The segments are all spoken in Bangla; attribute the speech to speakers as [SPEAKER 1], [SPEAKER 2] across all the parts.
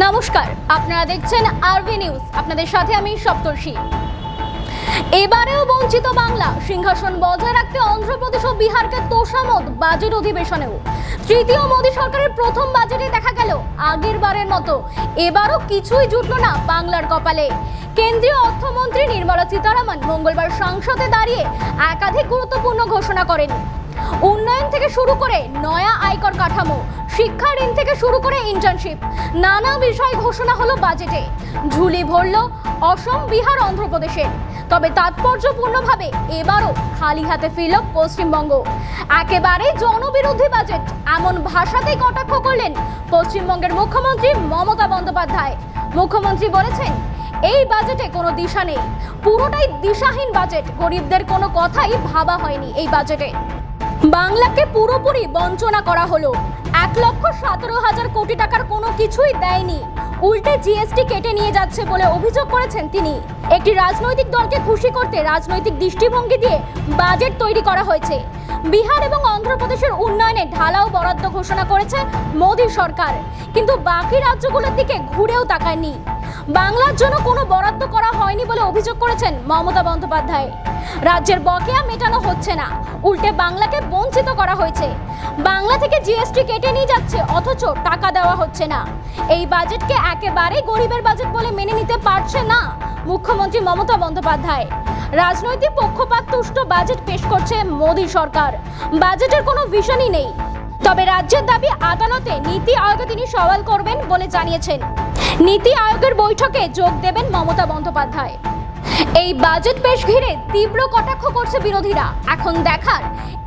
[SPEAKER 1] নমস্কার, আপনারা দেখছেন আরবি নিউজ আপনাদের সাথে আমি সপ্তর্ষি। এবারেও বঞ্চিত বাংলা, সিংহাসন বজায় রাখতে অন্ধ্রপ্রদেশ ও বিহারকে তোষামত বাজেট অধিবেশনেও। তৃতীয় মোদী সরকারের প্রথম বাজেটে দেখা গেল আগের বারের মতো। এবারও কিছুই জুটল না বাংলার কপালে। কেন্দ্রীয় অর্থমন্ত্রী নির্মলা সীতারামন মঙ্গলবার সংসদে দাঁড়িয়ে একাধিক গুরুত্বপূর্ণ ঘোষণা করেন। উন্নয়ন থেকে শুরু করে নয়া আয়কর কাঠামো শিক্ষা ঋণ থেকে শুরু করে ইন্টার্নশিপ নানা বিষয় ঘোষণা হলো বাজেটে ঝুলি ভরল অসম, বিহার অন্ধ্রপ্রদেশের তবে তাৎপর্যপূর্ণভাবে এবারও খালি হাতে ফিরল পশ্চিমবঙ্গ। একেবারে জনবিরোধী বাজেট এমন ভাষাতেই কটাক্ষ করলেন পশ্চিমবঙ্গের মুখ্যমন্ত্রী মমতা বন্দ্যোপাধ্যায়। মুখ্যমন্ত্রী বলেছেন, এই বাজেটে কোনো দিশা নেই। পুরোটাই দিশাহীন বাজেট গরিবদের কোনো কথাই ভাবা হয়নি এই বাজেটে বাংলাকে পুরোপুরি বঞ্চনা করা হলো। এক লক্ষ সতেরো হাজার কোটি টাকার কোনো কিছুই দেয়নি। উল্টে জিএসটি কেটে নিয়ে যাচ্ছে বলে অভিযোগ করেছেন তিনি। একটি রাজনৈতিক দলকে খুশি করতে রাজনৈতিক দৃষ্টিভঙ্গি দিয়ে বাজেট তৈরি করা হয়েছে। বিহার এবং অন্ধ্রপ্রদেশের উন্নয়নে ঢালাও বরাদ্দ ঘোষণা করেছে মোদী সরকার। কিন্তু বাকি রাজ্যগুলোর দিকে ঘুরেও তাকায়নি। বাংলার জন্য কোনো বরাদ্দ করা বলে অভিযোগ করেছেন মমতা বন্দ্যোপাধ্যায়। রাজ্যের বকেয়া মেটানো হচ্ছে না। উল্টে বাংলাকে বঞ্চিত করা হয়েছে। বাংলা থেকে জিএসটি কেটে নিয়ে যাচ্ছে, অথচ টাকা দেওয়া হচ্ছে না। এই বাজেটকে একেবারেই গরিবের বাজেট বলে মেনে নিতে পারছে না মুখ্যমন্ত্রী মমতা বন্দ্যোপাধ্যায়। রাজনৈতিক পক্ষপাত তুষ্ট বাজেট পেশ করছে মোদী সরকার। বাজেটের কোনো ভিশনই নেই। তবে রাজ্যের দাবি আদালতে নীতি আয়োগে তিনি সওয়াল করবেন বলে জানিয়েছেন। নীতি আয়োগের বৈঠকে যোগ দেবেন মমতা বন্দ্যোপাধ্যায়। এই বাজেট পেশ ঘিরে তীব্র কটাক্ষ করছে বিরোধীরা। এখন দেখার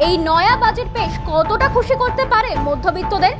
[SPEAKER 1] এই নয়া বাজেট পেশ কতটা খুশি করতে পারে মধ্যবিত্তদের?